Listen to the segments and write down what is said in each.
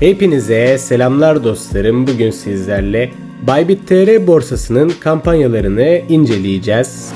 Hepinize selamlar dostlarım. Bugün sizlerle Bybit TR borsasının kampanyalarını inceleyeceğiz.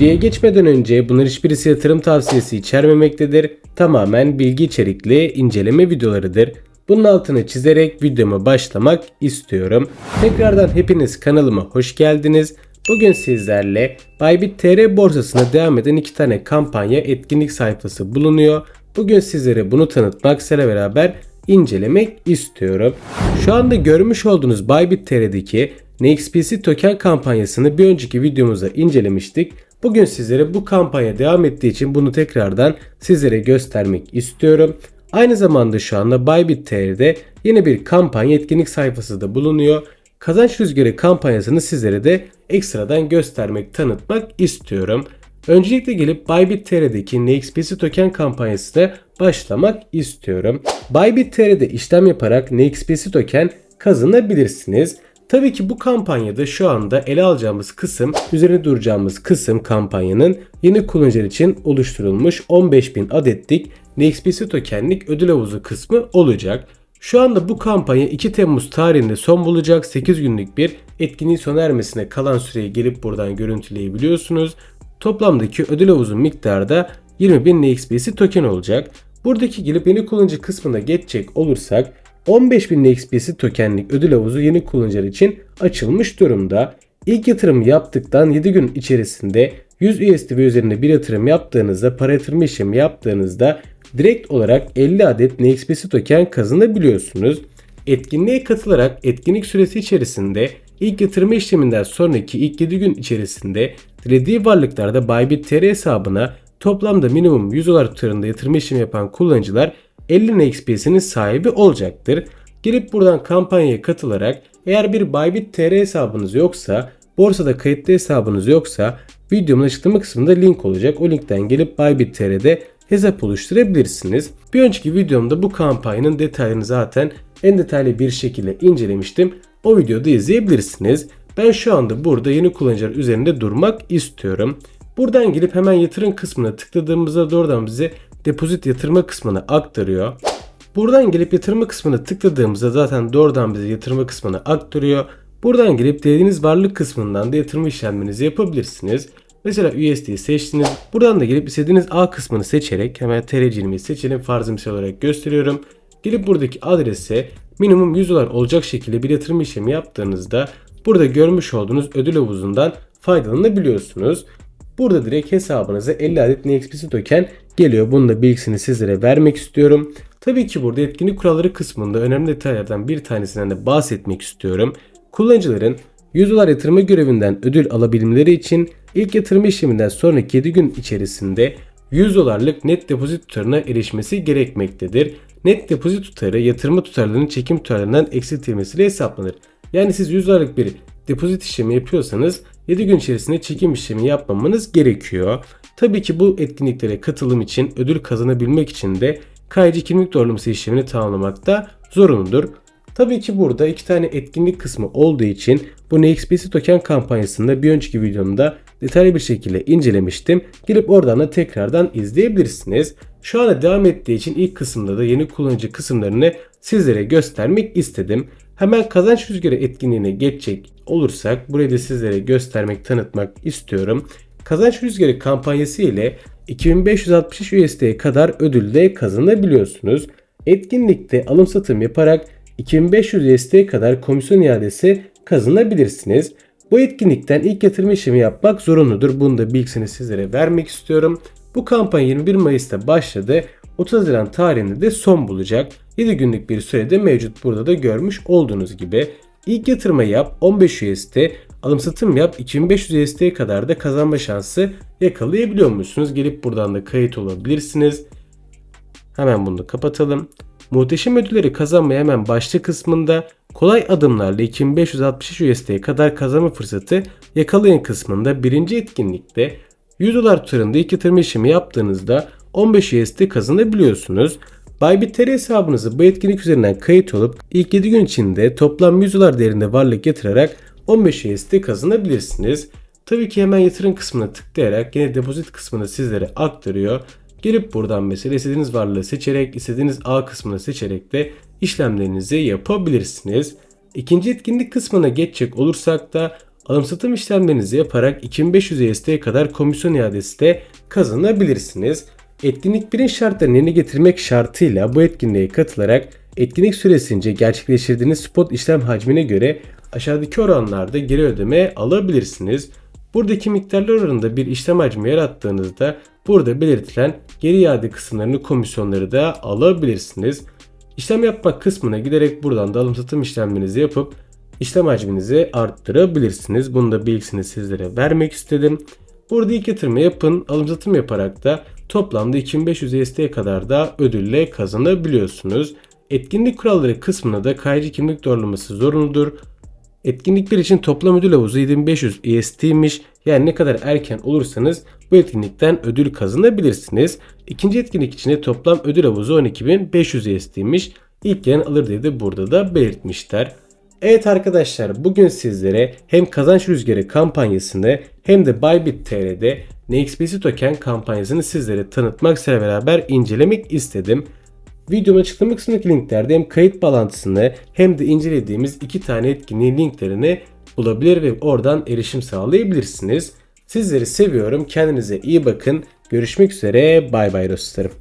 Videoya geçmeden önce bunlar hiçbirisi yatırım tavsiyesi içermemektedir. Tamamen bilgi içerikli inceleme videolarıdır. Bunun altını çizerek videoma başlamak istiyorum. Tekrardan hepiniz kanalıma hoş geldiniz. Bugün sizlerle Bybit TR borsasına devam eden iki tane kampanya etkinlik sayfası bulunuyor. Bugün sizlere bunu tanıtmak sizlerle beraber incelemek istiyorum. Şu anda görmüş olduğunuz Bybit TR'deki NXPC token kampanyasını bir önceki videomuzda incelemiştik. Bugün sizlere bu kampanya devam ettiği için bunu tekrardan sizlere göstermek istiyorum. Aynı zamanda şu anda Bybit TR'de yeni bir kampanya etkinlik sayfası da bulunuyor. Kazanç rüzgarı kampanyasını sizlere de ekstradan göstermek, tanıtmak istiyorum. Öncelikle gelip Bybit TR'deki NXPC token kampanyasına başlamak istiyorum. Bybit TR'de işlem yaparak NXPC token kazanabilirsiniz. Tabii ki bu kampanyada şu anda ele alacağımız kısım, üzerine duracağımız kısım kampanyanın yeni kullanıcılar için oluşturulmuş 15.000 adetlik NXPC tokenlik ödül havuzu kısmı olacak. Şu anda bu kampanya 2 Temmuz tarihinde son bulacak 8 günlük bir etkinliğin sona ermesine kalan süreyi gelip buradan görüntüleyebiliyorsunuz. Toplamdaki ödül havuzu miktarı da 20.000 NXPC token olacak. Buradaki gelip yeni kullanıcı kısmına geçecek olursak 15.000 XP'si tokenlik ödül havuzu yeni kullanıcılar için açılmış durumda. İlk yatırım yaptıktan 7 gün içerisinde 100 USD üzerinde bir yatırım yaptığınızda, para yatırma işlemi yaptığınızda direkt olarak 50 adet NXPC token kazanabiliyorsunuz. Etkinliğe katılarak etkinlik süresi içerisinde ilk yatırma işleminden sonraki ilk 7 gün içerisinde dilediği varlıklarda Bybit TR hesabına toplamda minimum 100 dolar tutarında yatırma işlemi yapan kullanıcılar 50 NXP'sinin sahibi olacaktır. Gelip buradan kampanyaya katılarak eğer bir Bybit TR hesabınız yoksa, borsada kayıtlı hesabınız yoksa videomun açıklama kısmında link olacak. O linkten gelip Bybit TR'de hesap oluşturabilirsiniz. Bir önceki videomda bu kampanyanın detaylarını zaten en detaylı bir şekilde incelemiştim. O videoda izleyebilirsiniz. Ben şu anda burada yeni kullanıcılar üzerinde durmak istiyorum. Buradan gelip hemen yatırım kısmına tıkladığımızda doğrudan bize depozit yatırma kısmına aktarıyor. Buradan gelip yatırma kısmına tıkladığımızda zaten doğrudan bize yatırma kısmına aktarıyor. Buradan gelip dilediğiniz varlık kısmından da yatırma işlemlerinizi yapabilirsiniz. Mesela USD'yi seçtiniz. Buradan da gelip istediğiniz A kısmını seçerek hemen TRC'mi seçelim. Farzı misal olarak gösteriyorum. Gelip buradaki adrese minimum 100 dolar olacak şekilde bir yatırım işlemi yaptığınızda burada görmüş olduğunuz ödül havuzundan faydalanabiliyorsunuz. Burada direkt hesabınıza 50 adet NXPC token geliyor. Bunun da bilgisini sizlere vermek istiyorum. Tabii ki burada etkinlik kuralları kısmında önemli detaylardan bir tanesinden de bahsetmek istiyorum. Kullanıcıların 100 dolar yatırma görevinden ödül alabilmeleri için ilk yatırma işleminden sonraki 7 gün içerisinde 100 dolarlık net depozit tutarına erişmesi gerekmektedir. Net depozit tutarı yatırma tutarlarının çekim tutarlarından eksiltilmesiyle hesaplanır. Yani siz 100 dolarlık bir depozit işlemi yapıyorsanız 7 gün içerisinde çekim işlemi yapmamanız gerekiyor. Tabii ki bu etkinliklere katılım için ödül kazanabilmek için de KYC kimlik doğrulaması işlemini tamamlamakta zorunludur. Tabii ki burada iki tane etkinlik kısmı olduğu için bu NXPC token kampanyasında bir önceki videomda detaylı bir şekilde incelemiştim. Gelip oradan da tekrardan izleyebilirsiniz. Şu anda devam ettiği için ilk kısımda da yeni kullanıcı kısımlarını sizlere göstermek istedim. Hemen kazanç rüzgarı etkinliğine geçecek olursak burayı da sizlere göstermek, tanıtmak istiyorum. Kazanç rüzgarı kampanyası ile 2563 USD'ye kadar ödül de kazanabiliyorsunuz. Etkinlikte alım satım yaparak 2500 USD'ye kadar komisyon iadesi kazanabilirsiniz. Bu etkinlikten ilk yatırım işlemi yapmak zorunludur. Bunu da bilgisini sizlere vermek istiyorum. Bu kampanya 21 Mayıs'ta başladı. 30 Haziran tarihinde de son bulacak. 7 günlük bir sürede mevcut burada da görmüş olduğunuz gibi. İlk yatırımı yap 15 USD, alım satım yap 2500 USD'ye kadar da kazanma şansı yakalayabiliyor musunuz? Gelip buradan da kayıt olabilirsiniz. Hemen bunu kapatalım. Muhteşem ödülleri kazanmaya hemen başta kısmında kolay adımlarla 2560 USD'ye kadar kazanma fırsatı yakalayın kısmında birinci etkinlikte 100 dolar tutarında ilk yatırım işlemi yaptığınızda 15 USD kazanabiliyorsunuz. Bybit TR hesabınızı bu etkinlik üzerinden kayıt olup ilk 7 gün içinde toplam 100 dolar değerinde varlık yatırarak 15 USD kazanabilirsiniz. Tabii ki hemen yatırım kısmına tıklayarak yine depozit kısmını sizlere aktarıyor. Gelip buradan mesela istediğiniz varlığı seçerek istediğiniz A kısmını seçerek de işlemlerinizi yapabilirsiniz. İkinci etkinlik kısmına geçecek olursak da alım satım işlemlerinizi yaparak 2500 USD'ye kadar komisyon iadesi de kazanabilirsiniz. Etkinlik birin şartlarını yerine getirmek şartıyla bu etkinliğe katılarak etkinlik süresince gerçekleştirdiğiniz spot işlem hacmine göre aşağıdaki oranlarda geri ödeme alabilirsiniz. Buradaki miktarlar oranında bir işlem hacmi yarattığınızda burada belirtilen geri iade kısımlarını komisyonları da alabilirsiniz. İşlem yapmak kısmına giderek buradan da alım satım işlemlerinizi yapıp işlem hacminizi arttırabilirsiniz. Bunu da bilgisini sizlere vermek istedim. Burada ilk yatırımı yapın, alım satım yaparak da toplamda 2500 USD'ye kadar da ödülle kazanabiliyorsunuz. Etkinlik kuralları kısmına da kayıcı kimlik doğrulaması zorunludur. Etkinlik 1 için toplam ödül havuzu 7500 USD'miş. Yani ne kadar erken olursanız bu etkinlikten ödül kazanabilirsiniz. İkinci etkinlik için de toplam ödül havuzu 12500 USD'miş. İlk gelen alır diye de burada da belirtmişler. Evet arkadaşlar bugün sizlere hem kazanç rüzgarı kampanyasını hem de Bybit TR'de NXPC token kampanyasını sizlere tanıtmak sizlerle beraber incelemek istedim. Videomun açıklama kısmındaki linklerde hem kayıt bağlantısını hem de incelediğimiz iki tane etkinliğin linklerini bulabilir ve oradan erişim sağlayabilirsiniz. Sizleri seviyorum. Kendinize iyi bakın. Görüşmek üzere. Bay bay dostlarım.